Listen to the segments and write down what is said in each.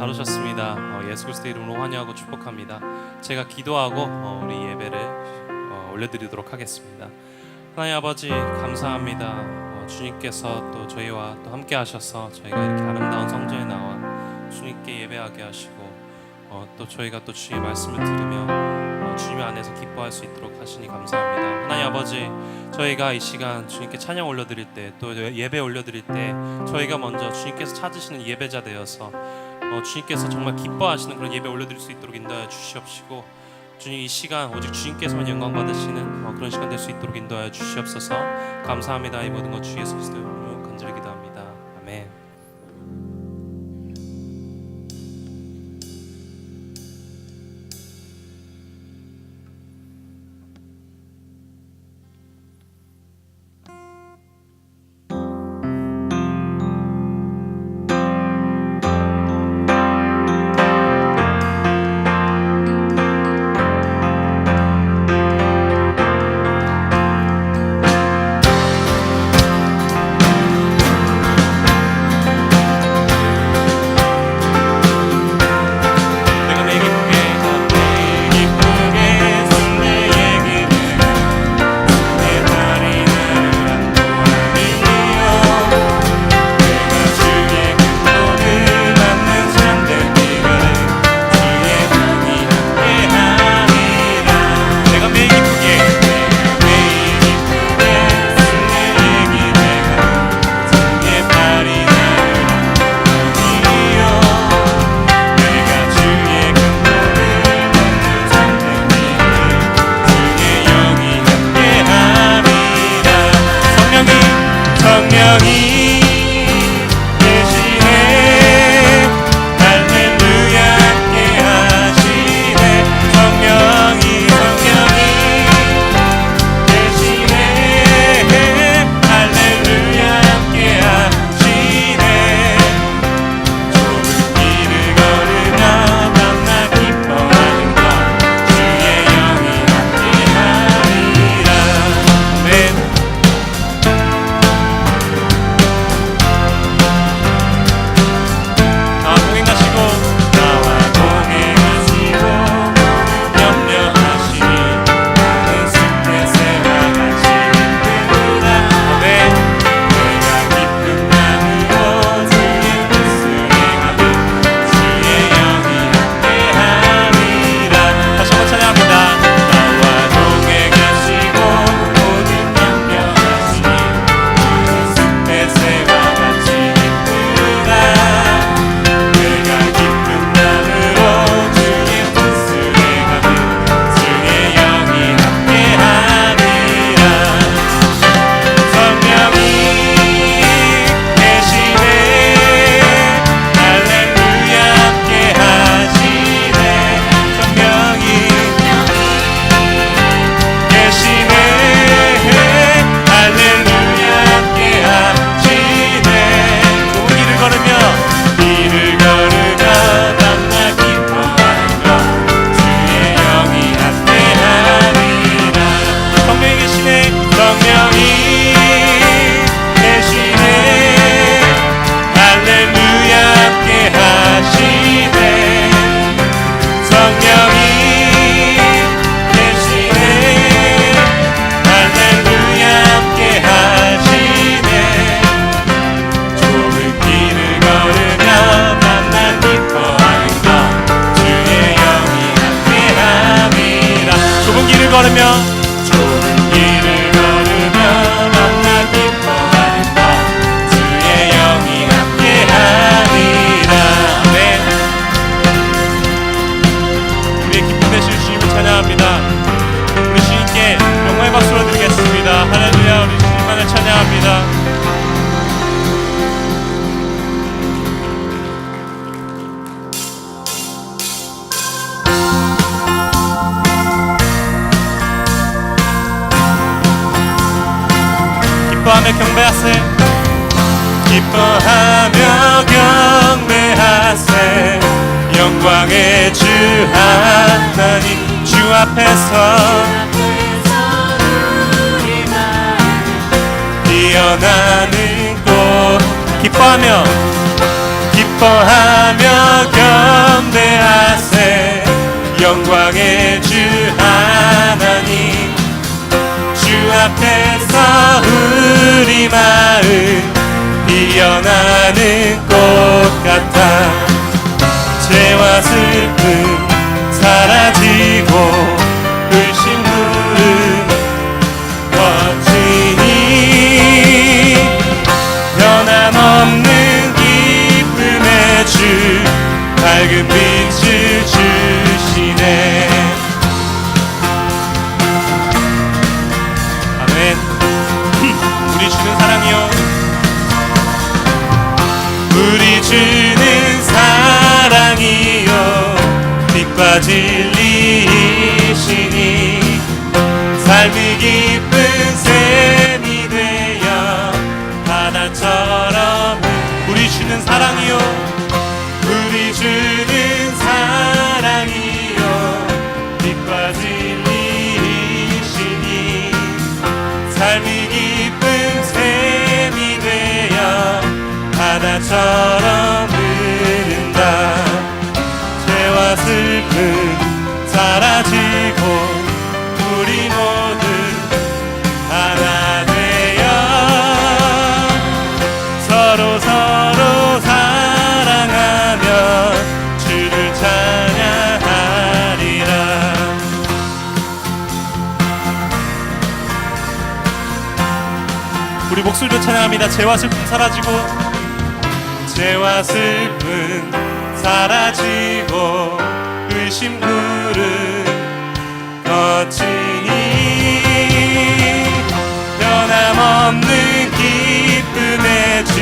잘 오셨습니다. 어, 예수 그리스도 이름으로 환영하고 축복합니다. 제가 기도하고 어, 우리 예배를 어, 올려드리도록 하겠습니다. 하나님 아버지 감사합니다. 어, 주님께서 또 저희와 또 함께 하셔서 저희가 이렇게 아름다운 성전에 나와 주님께 예배하게 하시고 어, 또 저희가 또 주의 말씀을 들으며 어, 주님 안에서 기뻐할 수 있도록 하시니 감사합니다. 하나님 아버지 저희가 이 시간 주님께 찬양 올려드릴 때 또 예배 올려드릴 때 저희가 먼저 주님께서 찾으시는 예배자 되어서 어, 주님께서 정말 기뻐하시는 그런 예배 올려드릴 수 있도록 인도하여 주시옵시고 주님 이 시간 오직 주님께서만 영광 받으시는 어, 그런 시간 될 수 있도록 인도하여 주시옵소서. 감사합니다. 이 모든 것 주 예수 그리스도 이 영광의 주 하나님. 주 앞에서 피어나는 꽃 기뻐하며 기뻐 기뻐하며 경배하세. 영광의 주 하나님. 주 앞에서 우리 마음 피어나는 꽃 같아 죄와 슬픔 사라지고 불신물은 거치니 변함없는 기쁨의 주 밝은 빛을 주시네. 아멘. 우리 주는 사랑이요. 우리 주는 진리이시니 삶이 기쁜 샘이 되어 바다처럼 우리 주는 사랑이요 우리 주는 사랑이요. 빛과 진리이시니 삶이 기쁜 샘이 되어 바다처럼 죄와 슬픔 사라지고 우리 모두 하나 되어 서로 서로 사랑하며 주를 찬양하리라. 우리 목소리로 찬양합니다. 죄와 슬픔 사라지고 죄와 슬픔 사라지고 의심 구름 거치니 변함없는 기쁨의 주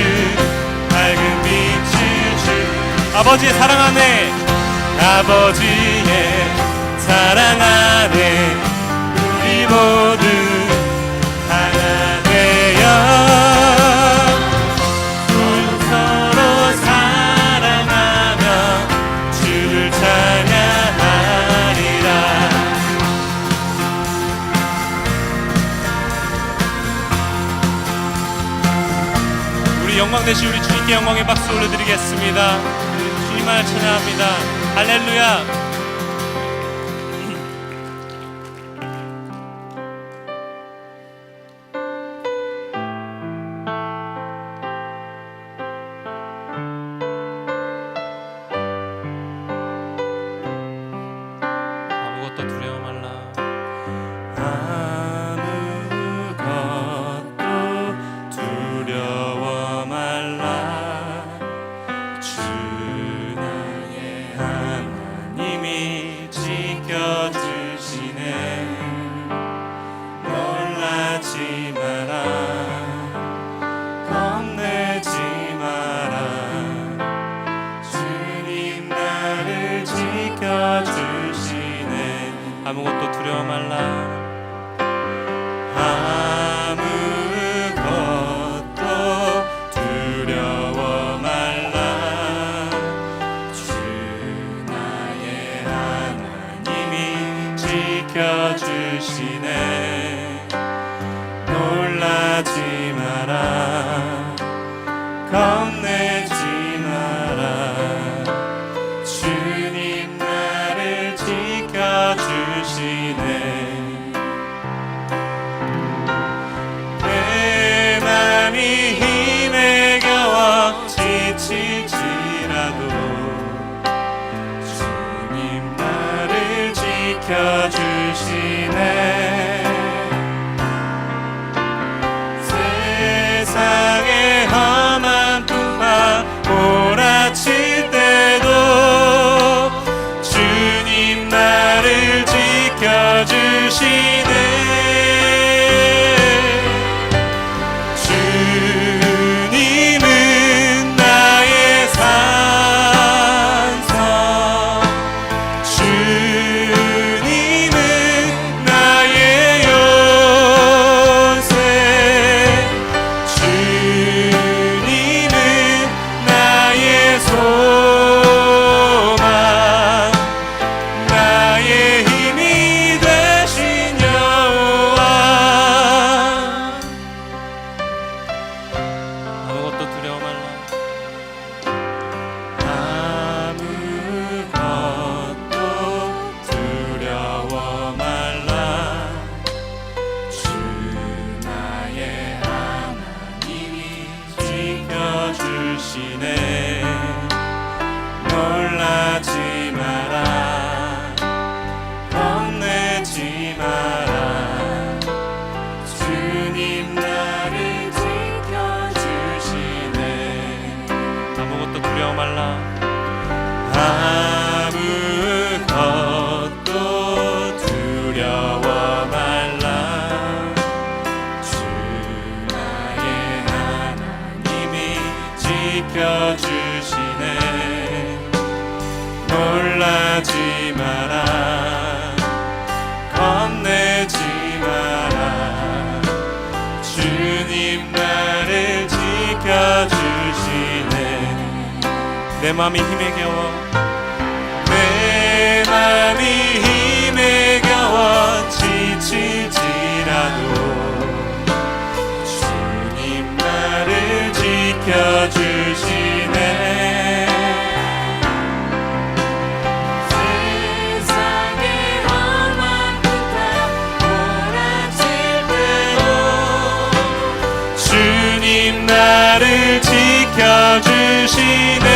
밝은 빛을 주. 아버지의 사랑 안에 아버지의 사랑 안에 우리 모두 주님께 영광의 박수 올려드리겠습니다. 우리 주님만을 찬양합니다. 할렐루야 지켜주시네 Cine 내 맘이 힘에 겨워. 내 맘이 힘에 겨워 지칠지라도. 주님 나를 지켜주시네. 주님 나를 지켜주시네